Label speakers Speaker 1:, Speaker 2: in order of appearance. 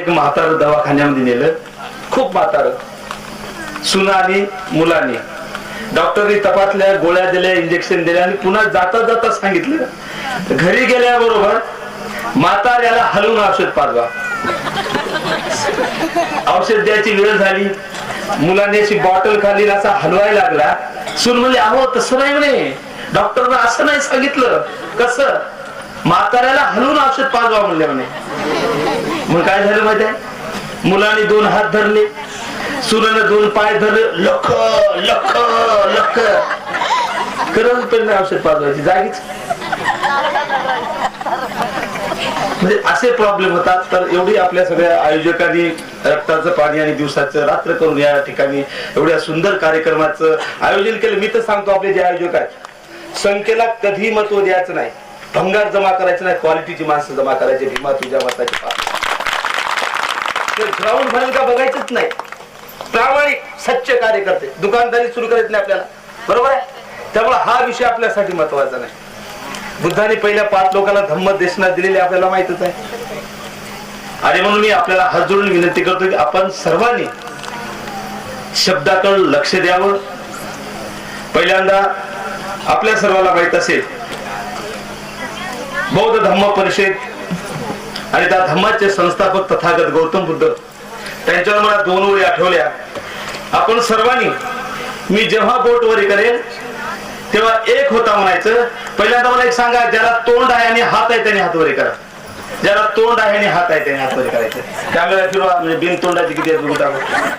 Speaker 1: एक म्हातार दवाखान्यामध्ये नेलं. खूप म्हातार. सुना आणि मुलांनी. डॉक्टरनी तपासल्या गोळ्या दिल्या इंजेक्शन दिल्या आणि पुन्हा जाता जाता सांगितलं. घरी गेल्याबरोबर म्हाताऱ्याला हलवून औषध पाजवा. औषध द्यायची वेळ झाली. मुलाने अशी बॉटल खाली असा हलवायला लागला. सून म्हणजे अहो तसं नाही म्हणे. डॉक्टरनं असं नाही सांगितलं. कसं? म्हाताऱ्याला हलवून औषध पाजवा म्हणले म्हणे. मग काय झालं माहिती आहे? मुलाने दोन हात धरले सुरानं दोन पाय धरले लख लख लख. करत पण औषध पाजवायची जागीच. म्हणजे असे प्रॉब्लेम होतात तर एवढी आपल्या सगळ्या आयोजकांनी रक्ताचं पाणी आणि दिवसाचं रात्र करून या ठिकाणी एवढ्या सुंदर कार्यक्रमाचं आयोजन केलं. मी तर सांगतो आपले जे आयोजक आहेत संख्येला कधी महत्त्व द्यायचं नाही. भंगार जमा करायचे नाही क्वालिटीची माणसं जमा करायची भीमा तुझ्या मताची ग्राउंड भरेल का बघायचंच नाही. प्रामाणिक सच्चे कार्यकर्ते दुकानदारी सुरू करायचं नाही आपल्याला. बरोबर आहे? त्यामुळे हा विषय आपल्यासाठी महत्त्वाचा नाही. बुद्धाने पहिल्या पाच लोकांना धम्म देशना दिलेली आपल्याला माहितच आहे. आणि म्हणून मी आपल्याला हात जोडून विनंती करतो की आपण सर्वांनी शब्दाकडे लक्ष द्यावं. पहिल्यांदा आपल्या सर्वांना माहीत असेल बौद्ध धम्म परिषद आणि त्या धम्माचे संस्थापक तथागत गौतम बुद्ध त्यांच्यावर मला दोन ओळी आठवल्या. आपण सर्वांनी मी जेव्हा बोट वरी करेन तेव्हा एक होता म्हणायचं पहिल्यांदा मला एक सांगा ज्याला तोंड आहे आणि हात आहे त्याने हात वरी करा. ज्याला तोंड आहे आणि हात आहे त्याने हात वरी करायचं. त्यामुळे फिरवा म्हणजे बिन तोंडाची किती